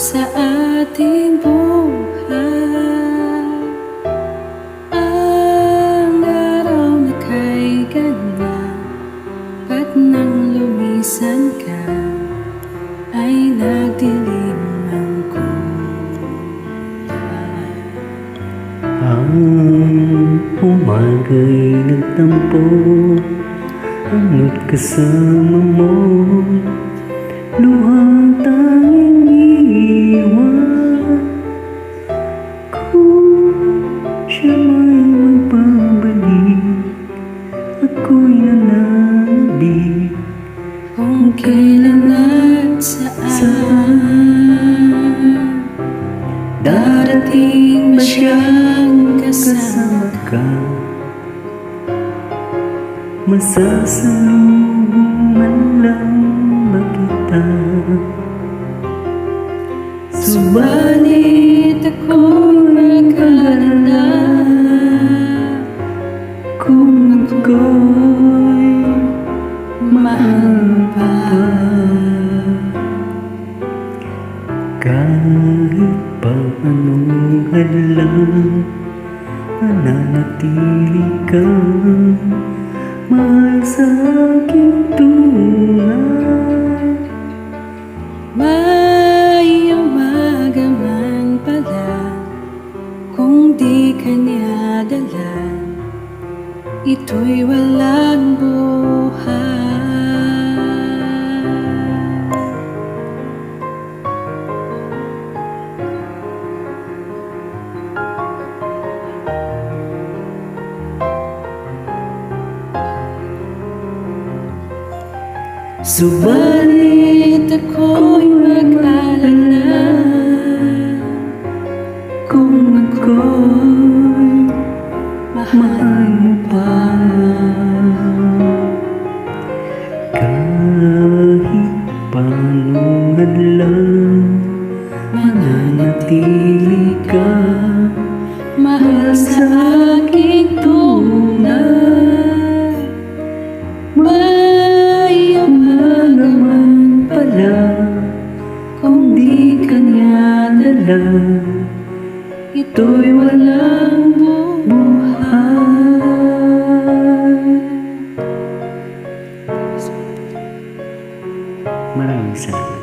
sa ating buhay. Ang araw na kay ganda Ba't nang lumisan ka Ay nagdilim ang kulay Ang umaga'y nagtampo Ano't kasama mo Luhang iwan Kung siya may magbabalik Ako'y nananabik Kung kailan Darating ba siyang kasama ka Masasalubong man lang ba kita Subalit ako'y mag-alala Kung ako'y Mahal pa. Kahit pa anong hadlang Mahal sa aking tunay di ka niya dala Ito'y walang buhay Subalit ako'y Mahal pa Kahit paano hadlang Mananatili ka. Mahal sa aking tunay May umaga man pala Kung di ka niya dala Ito'y walang buhay. Maraming salamat